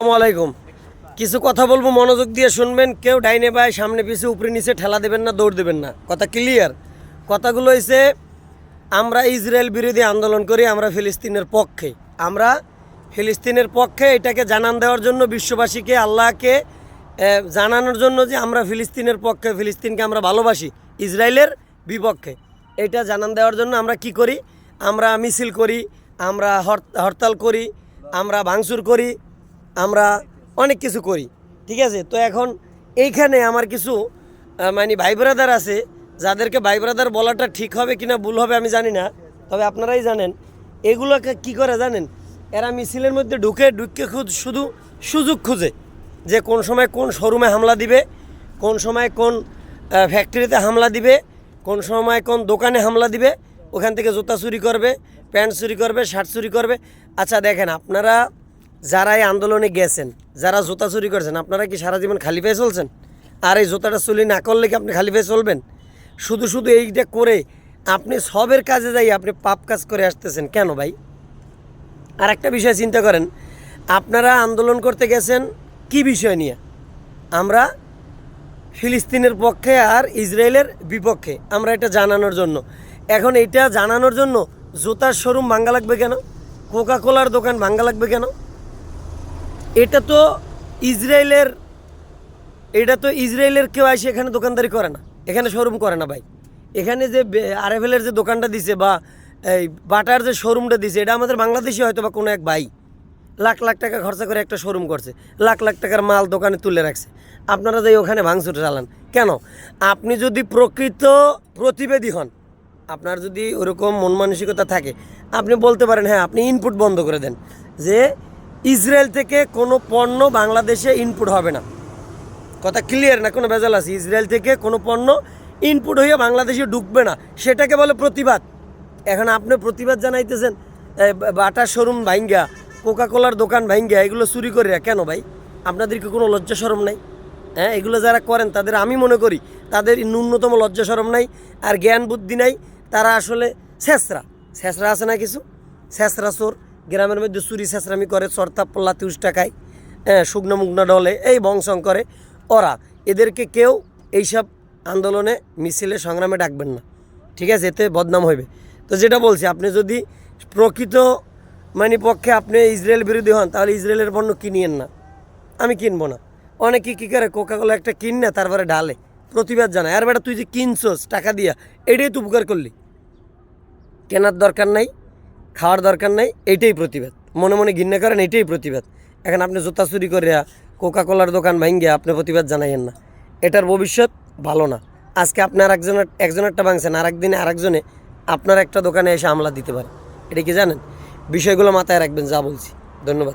আলাইকুম। কিছু কথা বলব, মনোযোগ দিয়ে শুনবেন। কেউ ডাইনে বাই সামনে পিছে, উপরে নিচে ঠেলা দেবেন না, দৌড় দেবেন না। কথা ক্লিয়ার কথাগুলো হয়েছে আমরা ইসরায়েল বিরোধী আন্দোলন করি, আমরা ফিলিস্তিনের পক্ষে। আমরা ফিলিস্তিনের পক্ষে এটাকে জানান দেওয়ার জন্য বিশ্ববাসীকে, আল্লাহকে জানানোর জন্য যে আমরা ফিলিস্তিনের পক্ষে, ফিলিস্তিনকে আমরা ভালোবাসি, ইসরায়েলের বিপক্ষে। এটা জানান দেওয়ার জন্য আমরা কি করি? আমরা মিছিল করি, আমরা হরতাল করি, আমরা ভাঙচুর করি আমরা অনেক কিছু করি, ঠিক আছে? তো এখন এইখানে আমার কিছু মানে ভাই ব্রাদার আছে, যাদেরকে ভাই ব্রাদার বলাটা ঠিক হবে কি না ভুল হবে আমি জানি না, তবে আপনারাই জানেন, এগুলোকে কি করে জানেন? এরা মিছিলের মধ্যে ঢুকে ঢুকে শুধু সুযোগ খুঁজে যে কোন সময় কোন শোরুমে হামলা দিবে, কোন সময় কোন ফ্যাক্টরিতে হামলা দিবে, কোন সময় কোন দোকানে হামলা দিবে, ওখান থেকে জুতা চুরি করবে, প্যান্ট চুরি করবে, শার্ট চুরি করবে। আচ্ছা দেখেন, আপনারা যারা এই আন্দোলনে গেছেন, যারা জুতা চুরি করছেন, আপনারা কি সারা জীবন খালি পেয়ে চলছেন? আর এই জুতাটা চুরি না করলে কি আপনি খালি পেয়ে চলবেন? শুধু শুধু এইটা করে আপনি সবের কাজে যাই আপনি পাপ কাজ করে আসতেছেন কেন ভাই? আর একটা বিষয় চিন্তা করেন, আপনারা আন্দোলন করতে গেছেন কি বিষয় নিয়ে? আমরা ফিলিস্তিনের পক্ষে আর ইসরায়েলের বিপক্ষে, আমরা এটা জানানোর জন্য। এখন এটা জানানোর জন্য জুতার শোরুম ভাঙ্গা লাগবে কেন? কোকা কোলার দোকান ভাঙ্গা লাগবে কেন? এটা তো ইসরায়েলের, এটা তো ইসরায়েলের কেউ আসে এখানে দোকানদারি করে না। এখানে শোরুম করে না ভাই। এখানে যে আরএফএলের যে দোকানটা দিছে বা এই বাটার যে শোরুমটা দিছে, এটা আমাদের বাংলাদেশে হয়তো বা কোনো এক ভাই লাখ লাখ টাকা খরচা করে একটা শোরুম করছে, লাখ লাখ টাকার মাল দোকানে তুলে রাখছে। আপনারা যাই ওখানে ভাঙচুর চালান। কেন? আপনি যদি প্রকৃত প্রতিবেদী হন, আপনার যদি ওরকম মন মানসিকতা থাকে, আপনি বলতে পারেন হ্যাঁ আপনি ইনপুট বন্ধ করে দেন যে ইসরায়েল থেকে কোনো পণ্য বাংলাদেশে ইনপুট হবে না। কথা ক্লিয়ার না? কোনো ভেজাল আছে। ইসরায়েল থেকে কোনো পণ্য ইনপুট হয়ে বাংলাদেশে ঢুকবে না। সেটাকে বলে প্রতিবাদ। এখন আপনি প্রতিবাদ জানাইতেছেন এই বা- বাটার শোরুম ভাইঙ্গা কোকা কোলার দোকান ভাইঙ্গা, এগুলো চুরি করে কেন ভাই? আপনাদেরকে কোনো লজ্জা সরম নাই? হ্যাঁ এগুলো যারা করেন, তাদের আমি মনে করি, তাদের ন্যূনতম লজ্জা সরম নাই আর জ্ঞান বুদ্ধি নাই। তারা আসলে শেষরা। শেষরা আছে না কিছু? শেষরা চোর। গ্রামের মধ্যে চুরি শেষরামি করে চরতা পল্লা তিউস টাকায় হ্যাঁ শুকনো মুগনা ডলে, এই বংশং করে। ওরা এদেরকে কেউ এইসব আন্দোলনে, মিছিলে, সংগ্রামে ডাকবেন না। ঠিক আছে? এতে বদনাম হইবে। তো যেটা বলছি, আপনি যদি প্রকৃত মানে পক্ষে আপনি ইসরায়েল বিরোধী হন, তাহলে ইসরায়েলের পণ্য কিনিয়েন না। আমি কিনবো না। অনেকে কী করে কোকাকোলা একটা কিন না তারপরে ঢালে। প্রতিবাদ জানায়, আর বেটা, তুই যে কিনছস, টাকা দিয়া, এটাই তো উপকার করলি। কেনার দরকার নাই খাওয়ার দরকার নাই, এটাই প্রতিবাদ। মনে মনে ঘৃণা করেন, এটাই প্রতিবাদ। এখন আপনি জুতা চুরি করে কোকা কোলার দোকান ভাঙ্গিয়া আপনি প্রতিবাদ জানাইয়েন না। এটার ভবিষ্যৎ ভালো না। আজকে আপনি আর একজনের একজনেরটা ভাঙছেন, আর একদিনে আরেকজনে আপনার একটা দোকানে এসে হামলা দিতে পারে। এটা কি জানেন? বিষয়গুলো মাথায় রাখবেন, যা বলছি। ধন্যবাদ।